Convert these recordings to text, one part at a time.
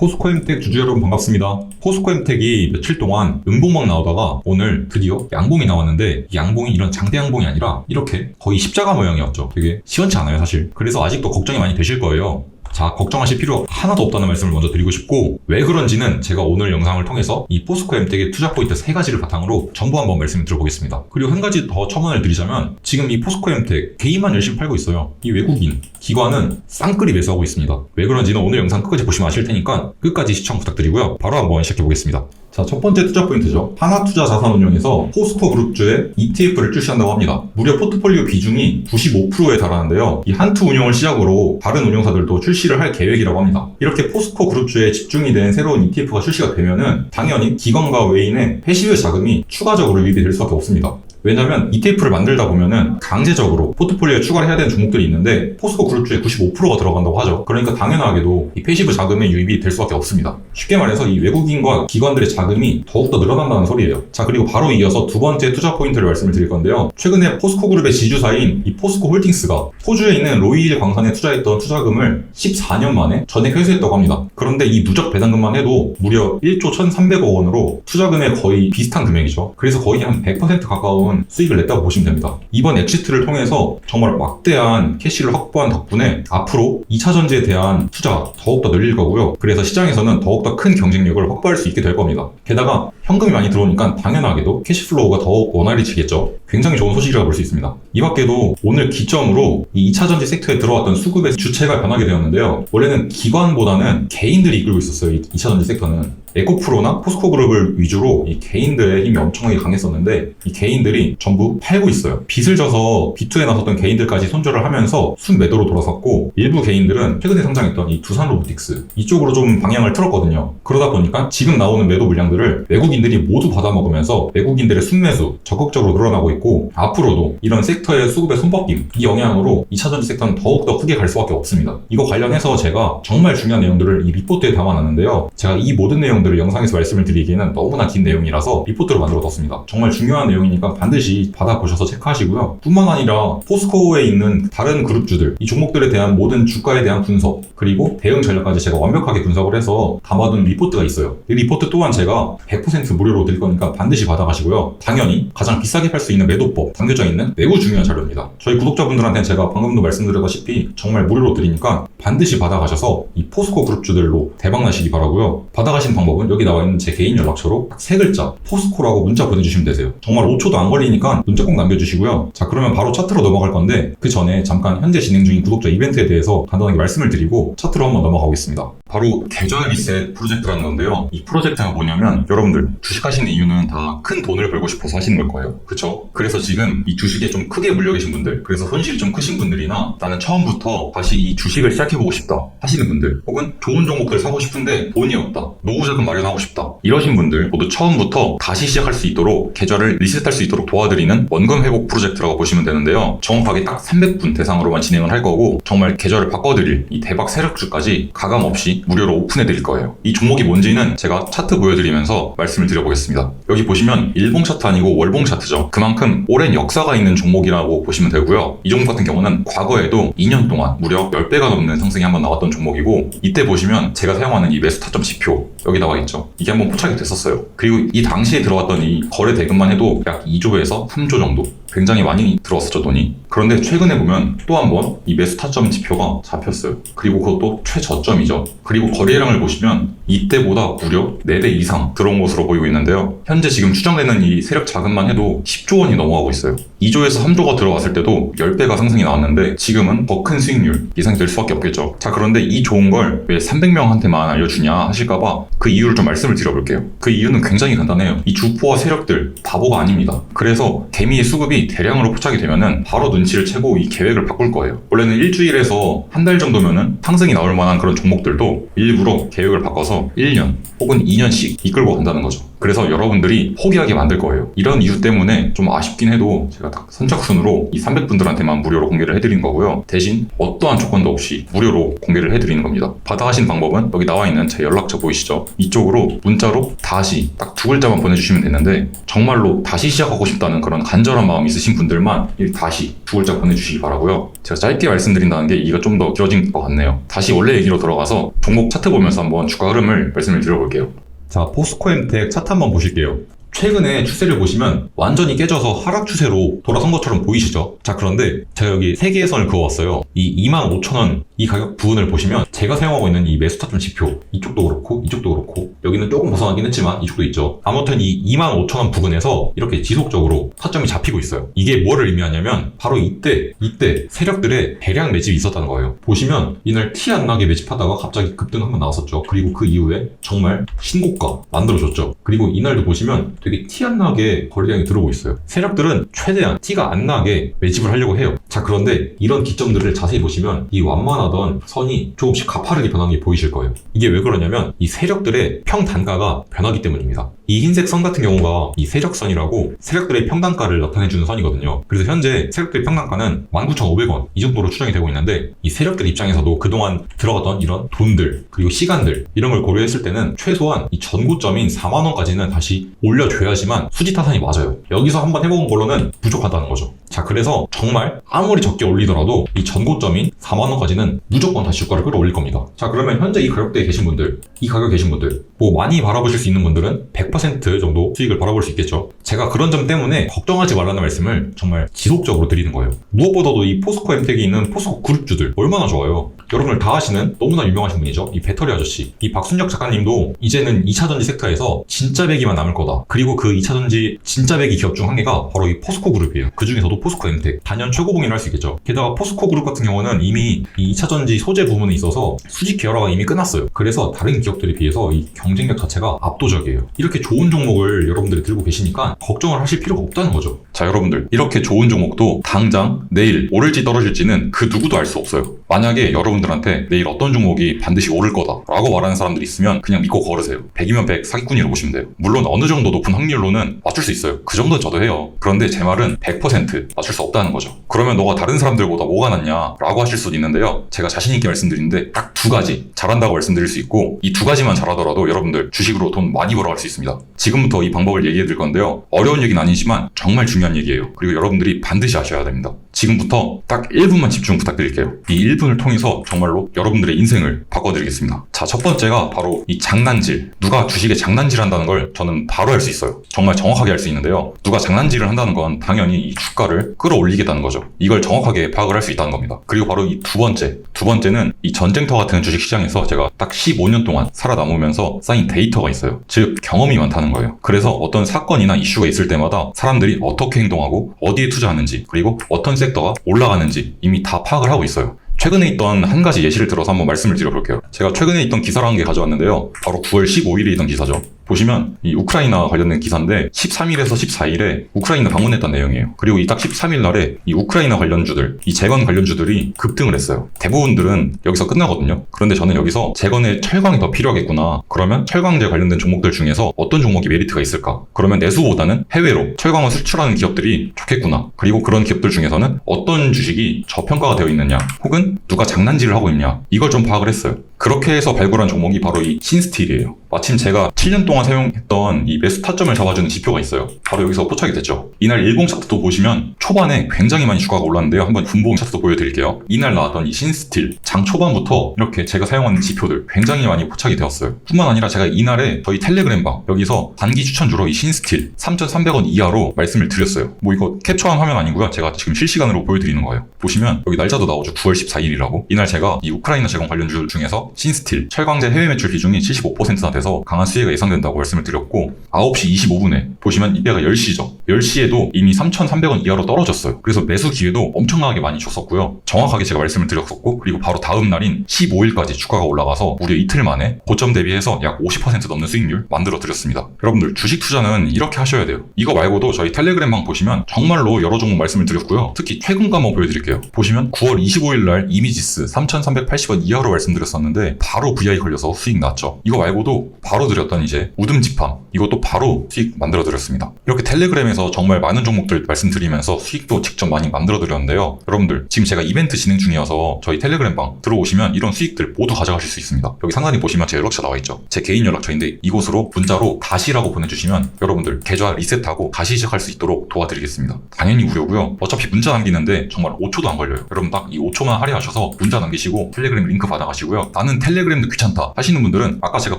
포스코엠텍 주주 여러분 반갑습니다. 포스코엠텍이 며칠 동안 음봉막 나오다가 오늘 드디어 양봉이 나왔는데 이 양봉이 이런 장대 양봉이 아니라 이렇게 거의 십자가 모양이었죠. 되게 시원치 않아요 사실. 그래서 아직도 걱정이 많이 되실 거예요. 자, 걱정하실 필요 하나도 없다는 말씀을 먼저 드리고 싶고, 왜 그런지는 제가 오늘 영상을 통해서 이 포스코 엠텍의 투자 포인트 세 가지를 바탕으로 전부 한번 말씀을 드려보겠습니다. 그리고 한 가지 더 첨언을 드리자면, 지금 이 포스코 엠텍 개인만 열심히 팔고 있어요. 이 외국인, 기관은 쌍끌이 매수하고 있습니다. 왜 그런지는 오늘 영상 끝까지 보시면 아실 테니까 끝까지 시청 부탁드리고요. 바로 한번 시작해 보겠습니다. 자, 첫 번째 투자 포인트죠. 하나투자 자산운용에서 포스코 그룹주의 ETF를 출시한다고 합니다. 무려 포트폴리오 비중이 95%에 달하는데요. 이 한투 운용을 시작으로 다른 운용사들도 출시를 할 계획이라고 합니다. 이렇게 포스코 그룹주에 집중이 된 새로운 ETF가 출시가 되면은 당연히 기관과 외인의 패시브 자금이 추가적으로 유입이 될 수밖에 없습니다. 왜냐면 ETF를 만들다 보면은 강제적으로 포트폴리오에 추가를 해야 되는 종목들이 있는데 포스코 그룹주에 95%가 들어간다고 하죠. 그러니까 당연하게도 이 패시브 자금의 유입이 될 수밖에 없습니다. 쉽게 말해서 이 외국인과 기관들의 자금이 더욱더 늘어난다는 소리예요. 자 그리고 바로 이어서 두 번째 투자 포인트를 말씀을 드릴 건데요. 최근에 포스코 그룹의 지주사인 이 포스코 홀딩스가 호주에 있는 로이일 광산에 투자했던 투자금을 14년 만에 전액 회수했다고 합니다. 그런데 이 누적 배당금만 해도 무려 1조 1,300억 원으로 투자금의 거의 비슷한 금액이죠. 그래서 거의 한 100% 가까운 수익을 냈다고 보시면 됩니다. 이번 엑시트를 통해서 정말 막대한 캐시를 확보한 덕분에 앞으로 2차 전지에 대한 투자가 더욱더 늘릴 거고요. 그래서 시장에서는 더욱더 큰 경쟁력을 확보할 수 있게 될 겁니다. 게다가 현금이 많이 들어오니까 당연하게도 캐시플로우가 더욱 원활해지겠죠. 굉장히 좋은 소식이라고 볼 수 있습니다. 이 밖에도 오늘 기점으로 이 2차 전지 섹터에 들어왔던 수급의 주체가 변하게 되었는데요. 원래는 기관보다는 개인들이 이끌고 있었어요. 이 2차 전지 섹터는. 에코프로나 포스코 그룹을 위주로 이 개인들의 힘이 엄청나게 강했었는데 이 개인들이 전부 팔고 있어요. 빚을 져서 B2에 나섰던 개인들까지 손절을 하면서 순매도로 돌아섰고 일부 개인들은 최근에 상장했던 이 두산 로보틱스 이쪽으로 좀 방향을 틀었거든요. 그러다 보니까 지금 나오는 매도 물량들을 외국인들이 모두 받아먹으면서 외국인들의 순매수 적극적으로 늘어나고 있고 앞으로도 이런 섹터의 수급의 손바뀜 이 영향으로 2차전지 섹터는 더욱더 크게 갈 수밖에 없습니다. 이거 관련해서 제가 정말 중요한 내용들을 이 리포트에 담아놨는데요. 제가 이 모든 내용 내용들을 영상에서 말씀을 드리기에는 너무나 긴 내용이라서 리포트로 만들어 뒀습니다. 정말 중요한 내용이니까 반드시 받아보셔서 체크하시고요. 뿐만 아니라 포스코에 있는 다른 그룹주들, 이 종목들에 대한 모든 주가에 대한 분석, 그리고 대응 전략까지 제가 완벽하게 분석을 해서 담아둔 리포트가 있어요. 이 리포트 또한 제가 100% 무료로 드릴 거니까 반드시 받아가시고요. 당연히 가장 비싸게 팔 수 있는 매도법 담겨져 있는 매우 중요한 자료입니다. 저희 구독자분들한테는 제가 방금도 말씀드렸다시피 정말 무료로 드리니까 반드시 받아가셔서 이 포스코 그룹주들로 대박 나시기 바라고요. 받아가신 방법 은 여기 나와 있는 제 개인 연락처로 딱 세 글자 포스코라고 문자 보내주시면 되세요. 정말 5초도 안 걸리니까 문자 꼭 남겨주시고요. 자 그러면 바로 차트로 넘어갈 건데 그 전에 잠깐 현재 진행 중인 구독자 이벤트에 대해서 간단하게 말씀을 드리고 차트로 한번 넘어가보겠습니다. 바로 계좌 리셋 프로젝트라는 건데요. 이 프로젝트가 뭐냐면 여러분들 주식 하시는 이유는 다 큰 돈을 벌고 싶어서 하시는 걸 거예요. 그쵸? 그래서 지금 이 주식에 좀 크게 물려 계신 분들 그래서 손실이 좀 크신 분들이나 나는 처음부터 다시 이 주식을 시작해 보고 싶다 하시는 분들 혹은 좋은 종목들 사고 싶은데 돈이 없다 노후 자금 마련하고 싶다 이러신 분들 모두 처음부터 다시 시작할 수 있도록 계좌를 리셋할 수 있도록 도와드리는 원금 회복 프로젝트라고 보시면 되는데요. 정확하게 딱 300분 대상으로만 진행을 할 거고 정말 계좌를 바꿔드릴 이 대박 세력주까지 가감 없이 무료로 오픈해 드릴 거예요. 이 종목이 뭔지는 제가 차트 보여드리면서 말씀을 드려보겠습니다. 여기 보시면 일봉 차트 아니고 월봉 차트죠. 그만큼 오랜 역사가 있는 종목이라고 보시면 되고요. 이 종목 같은 경우는 과거에도 2년 동안 무려 10배가 넘는 상승이 한번 나왔던 종목이고 이때 보시면 제가 사용하는 이 매수 타점 지표 여기 나와 있죠. 이게 한번 포착이 됐었어요. 그리고 이 당시에 들어왔던 이 거래 대금만 해도 약 2조에서 3조 정도 굉장히 많이 들어왔었죠 돈이 그런데 최근에 보면 또 한 번 이 매수 타점 지표가 잡혔어요. 그리고 그것도 최저점이죠. 그리고 거래량을 보시면 이때보다 무려 4배 이상 들어온 것으로 보이고 있는데요. 현재 지금 추정되는 이 세력 자금만 해도 10조 원이 넘어가고 있어요. 2조에서 3조가 들어왔을 때도 10배가 상승이 나왔는데 지금은 더 큰 수익률 예상이 될 수밖에 없겠죠. 자 그런데 이 좋은 걸 왜 300명한테만 알려주냐 하실까봐 그 이유를 좀 말씀을 드려볼게요. 그 이유는 굉장히 간단해요. 이 주포와 세력들 바보가 아닙니다. 그래서 개미의 수급이 대량으로 포착이 되면은 바로 눈치를 채고 이 계획을 바꿀 거예요. 원래는 일주일에서 한 달 정도면은 상승이 나올 만한 그런 종목들도 일부러 계획을 바꿔서 1년 혹은 2년씩 이끌고 간다는 거죠. 그래서 여러분들이 포기하게 만들 거예요. 이런 이유 때문에 좀 아쉽긴 해도 제가 딱 선착순으로 이 300분들한테만 무료로 공개를 해드린 거고요. 대신 어떠한 조건도 없이 무료로 공개를 해드리는 겁니다. 받아가신 방법은 여기 나와 있는 제 연락처 보이시죠? 이쪽으로 문자로 다시 딱 두 글자만 보내주시면 되는데 정말로 다시 시작하고 싶다는 그런 간절한 마음 있으신 분들만 이 다시 두 글자 보내주시기 바라고요. 제가 짧게 말씀드린다는 게 이거 좀더 길어진 것 같네요. 다시 원래 얘기로 들어가서 종목 차트 보면서 한번 주가 흐름을 말씀을 드려볼게요. 자, 포스코 엠텍 차트 한번 보실게요. 최근에 추세를 보시면 완전히 깨져서 하락 추세로 돌아선 것처럼 보이시죠? 자, 그런데 제가 여기 세 개의 선을 그어왔어요. 이 25,000원 이 가격 부분을 보시면 제가 사용하고 있는 이 매수 타점 지표 이쪽도 그렇고 이쪽도 그렇고 여기는 조금 벗어나긴 했지만 이쪽도 있죠. 아무튼 이 25,000원 부근에서 이렇게 지속적으로 타점이 잡히고 있어요. 이게 뭐를 의미하냐면 바로 이때 이때 세력들의 대량 매집이 있었다는 거예요. 보시면 이날 티 안 나게 매집하다가 갑자기 급등 한번 나왔었죠. 그리고 그 이후에 정말 신고가 만들어줬죠. 그리고 이날도 보시면 되게 티 안 나게 거래량이 들어오고 있어요. 세력들은 최대한 티가 안 나게 매집을 하려고 해요. 자 그런데 이런 기점들을 자세히 보시면 이 완만 하던 선이 조금씩 가파르게 변하는 게 보이실 거예요. 이게 왜 그러냐면 이 세력들의 평단가가 변하기 때문입니다. 이 흰색 선 같은 경우가 이 세력선이라고 세력들의 평단가를 나타내주는 선이거든요. 그래서 현재 세력들의 평단가는 19,500원 이 정도로 추정이 되고 있는데 이 세력들 입장에서도 그동안 들어갔던 이런 돈들 그리고 시간들 이런 걸 고려했을 때는 최소한 이 전고점인 4만 원까지는 다시 올려줘야지만 수지 타산이 맞아요. 여기서 한번 해본 걸로는 부족하다는 거죠. 자 그래서 정말 아무리 적게 올리더라도 이 전고점인 4만 원까지는 무조건 다시 주가를 끌어올릴 겁니다. 자 그러면 현재 이 가격대에 계신 분들, 이 가격에 계신 분들, 뭐 많이 바라보실 수 있는 분들은 100% 정도 수익을 바라볼 수 있겠죠. 제가 그런 점 때문에 걱정하지 말라는 말씀을 정말 지속적으로 드리는 거예요. 무엇보다도 이 포스코 엠텍이 있는 포스코 그룹주들 얼마나 좋아요. 여러분들 다 아시는 너무나 유명하신 분이죠. 이 배터리 아저씨. 이 박순혁 작가님도 이제는 2차 전지 섹터에서 진짜 배기만 남을 거다. 그리고 그 2차 전지 진짜 배기 기업 중 한 개가 바로 이 포스코 그룹이에요. 그 중에서도 포스코 엠텍. 단연 최고봉이라 할 수 있겠죠. 게다가 포스코 그룹 같은 경우는 이미 이 2차 전지 소재 부분에 있어서 수직 계열화가 이미 끝났어요. 그래서 다른 기업들에 비해서 이 경쟁력 자체가 압도적이에요. 이렇게 좋은 종목을 여러분들이 들고 계시니까 걱정을 하실 필요가 없다는 거죠. 자, 여러분들. 이렇게 좋은 종목도 당장 내일 오를지 떨어질지는 그 누구도 알 수 없어요. 만약에 여러분들한테 내일 어떤 종목이 반드시 오를 거다라고 말하는 사람들이 있으면 그냥 믿고 걸으세요. 100이면 100 사기꾼이라고 보시면 돼요. 물론 어느 정도 높은 확률로는 맞출 수 있어요. 그 정도는 저도 해요. 그런데 제 말은 100% 맞출 수 없다는 거죠. 그러면 너가 다른 사람들보다 뭐가 낫냐라고 하실 수도 있는데요. 제가 자신 있게 말씀드리는데 딱 두 가지 잘한다고 말씀드릴 수 있고 이 두 가지만 잘하더라도 여러분들 주식으로 돈 많이 벌어갈 수 있습니다. 지금부터 이 방법을 얘기해 드릴 건데요. 어려운 얘기는 아니지만 정말 중요한 얘기예요. 그리고 여러분들이 반드시 아셔야 됩니다. 지금부터 딱 1분만 집중 부탁드릴게요. 이 1분을 통해서 정말로 여러분들의 인생을 바꿔드리겠습니다. 자, 첫 번째가 바로 이 장난질. 누가 주식에 장난질 한다는 걸 저는 바로 할 수 있어요. 정말 정확하게 할 수 있는데요. 누가 장난질을 한다는 건 당연히 이 주가를 끌어올리겠다는 거죠. 이걸 정확하게 파악을 할 수 있다는 겁니다. 그리고 바로 이 두 번째. 두 번째는 이 전쟁터 같은 주식 시장에서 제가 딱 15년 동안 살아남으면서 쌓인 데이터가 있어요. 즉, 경험이 많다는 거예요. 그래서 어떤 사건이나 이슈가 있을 때마다 사람들이 어떻게 행동하고 어디에 투자하는지 그리고 어떤 섹터가 올라가는지 이미 다 파악을 하고 있어요. 최근에 있던 한 가지 예시를 들어서 한번 말씀을 드려볼게요. 제가 최근에 있던 기사를 한 개 가져왔는데요. 바로 9월 15일에 있던 기사죠. 보시면 이 우크라이나 관련된 기사인데 13일에서 14일에 우크라이나 방문했던 내용이에요. 그리고 이 딱 13일 날에 이 우크라이나 관련주들, 이 재건 관련주들이 급등을 했어요. 대부분들은 여기서 끝나거든요. 그런데 저는 여기서 재건에 철광이 더 필요하겠구나. 그러면 철광제 관련된 종목들 중에서 어떤 종목이 메리트가 있을까? 그러면 내수보다는 해외로 철광을 수출하는 기업들이 좋겠구나. 그리고 그런 기업들 중에서는 어떤 주식이 저평가가 되어 있느냐, 혹은 누가 장난질을 하고 있냐. 이걸 좀 파악을 했어요. 그렇게 해서 발굴한 종목이 바로 이 신스틸이에요. 마침 제가 7년 동안 사용했던 이 매수 타점을 잡아주는 지표가 있어요. 바로 여기서 포착이 됐죠. 이날 일봉 차트도 보시면 초반에 굉장히 많이 주가가 올랐는데요. 한번 분봉 차트도 보여드릴게요. 이날 나왔던 이 신스틸 장 초반부터 이렇게 제가 사용하는 지표들 굉장히 많이 포착이 되었어요. 뿐만 아니라 제가 이날에 저희 텔레그램 방 여기서 단기 추천주로 이 신스틸 3,300원 이하로 말씀을 드렸어요. 뭐 이거 캡처한 화면 아니고요. 제가 지금 실시간으로 보여드리는 거예요. 보시면 여기 날짜도 나오죠. 9월 14일이라고. 이날 제가 이 우크라이나 재건 관련주 중에서 신스틸 철광제 해외 매출 비중이 75%나 돼서 강한 수혜가 예상된다고 말씀을 드렸고 9시 25분에 보시면 이때가 10시죠. 10시에도 이미 3,300원 이하로 떨어졌어요. 그래서 매수 기회도 엄청나게 많이 줬었고요. 정확하게 제가 말씀을 드렸었고 그리고 바로 다음 날인 15일까지 주가가 올라가서 무려 이틀 만에 고점 대비해서 약 50% 넘는 수익률 만들어 드렸습니다. 여러분들 주식 투자는 이렇게 하셔야 돼요. 이거 말고도 저희 텔레그램방 보시면 정말로 여러 종목 말씀을 드렸고요. 특히 최근 가 한번 보여드릴게요. 보시면 9월 25일 날 이미지스 3,380원 이하로 말씀드렸었는데 드렸는데 바로 VI 걸려서 수익 났죠. 이거 말고도 바로 드렸던 이제 우듬 집함 이것도 바로 수익 만들어 드렸습니다. 이렇게 텔레그램에서 정말 많은 종목들 말씀드리면서 수익도 직접 많이 만들어 드렸는데요. 여러분들 지금 제가 이벤트 진행 중이어서 저희 텔레그램 방 들어오시면 이런 수익들 모두 가져가실 수 있습니다. 여기 상단에 보시면 제 연락처 나와 있죠. 제 개인 연락처인데 이곳으로 문자로 다시라고 보내주시면 여러분들 계좌 리셋하고 다시 시작할 수 있도록 도와드리겠습니다. 당연히 무료고요. 어차피 문자 남기는데 정말 5초도 안 걸려요. 여러분 딱 이 5초만 할애하셔서 문자 남기시고 텔레그램 링크 받아가시고요. 나는 텔레그램도 귀찮다 하시는 분들은 아까 제가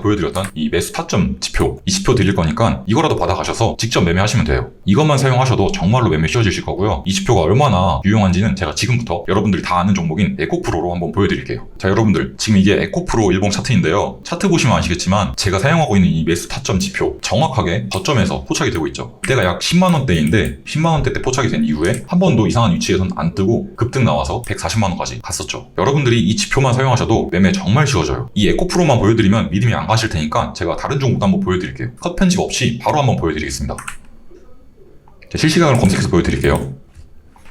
보여드렸던 이 매수 타점 지표 이 지표 드릴 거니까 이거라도 받아가셔서 직접 매매하시면 돼요. 이것만 사용하셔도 정말로 매매 쉬워지실 거고요. 이 지표가 얼마나 유용한지는 제가 지금부터 여러분들이 다 아는 종목인 에코프로로 한번 보여드릴게요. 자 여러분들 지금 이게 에코프로 일봉 차트인데요. 차트 보시면 아시겠지만 제가 사용하고 있는 이 매수 타점 지표 정확하게 저점에서 포착이 되고 있죠. 그때가 약 10만 원대인데 10만 원대 때 포착이 된 이후에 한 번도 이상한 위치에선 안 뜨고 급등 나와서 140만 원까지 갔었죠. 여러분들이 이 지표만 사용하셔도 매매 정말 쉬워져요. 이 에코프로만 보여드리면 믿음이 안 가실 테니까 제가 다른 종목도 한번 보여드릴게요. 컷 편집 없이 바로 한번 보여드리겠습니다. 자, 실시간으로 검색해서 보여드릴게요.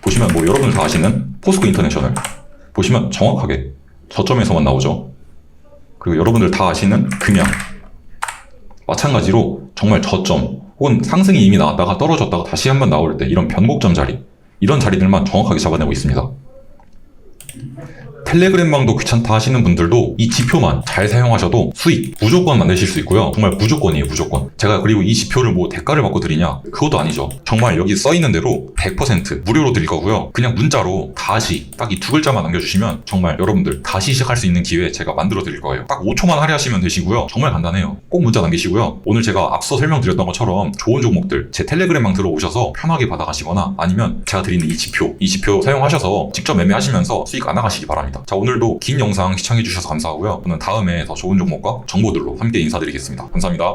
보시면 뭐 여러분들 다 아시는 포스코 인터내셔널 보시면 정확하게 저점에서만 나오죠. 그리고 여러분들 다 아시는 금양 마찬가지로 정말 저점 혹은 상승이 이미 나왔다가 떨어졌다가 다시 한번 나올 때 이런 변곡점 자리 이런 자리들만 정확하게 잡아내고 있습니다. 텔레그램방도 귀찮다 하시는 분들도 이 지표만 잘 사용하셔도 수익 무조건 만드실 수 있고요. 정말 무조건이에요, 무조건. 제가 그리고 이 지표를 뭐 대가를 받고 드리냐? 그것도 아니죠. 정말 여기 써 있는 대로 100% 무료로 드릴 거고요. 그냥 문자로 다시 딱 이 두 글자만 남겨주시면 정말 여러분들 다시 시작할 수 있는 기회 제가 만들어 드릴 거예요. 딱 5초만 할애하시면 되시고요. 정말 간단해요. 꼭 문자 남기시고요. 오늘 제가 앞서 설명드렸던 것처럼 좋은 종목들 제 텔레그램방 들어오셔서 편하게 받아가시거나 아니면 제가 드리는 이 지표, 이 지표 사용하셔서 직접 매매하시면서 수익 안 나가시기 바랍 자, 오늘도 긴 영상 시청해주셔서 감사하고요. 저는 다음에 더 좋은 종목과 정보들로 함께 인사드리겠습니다. 감사합니다.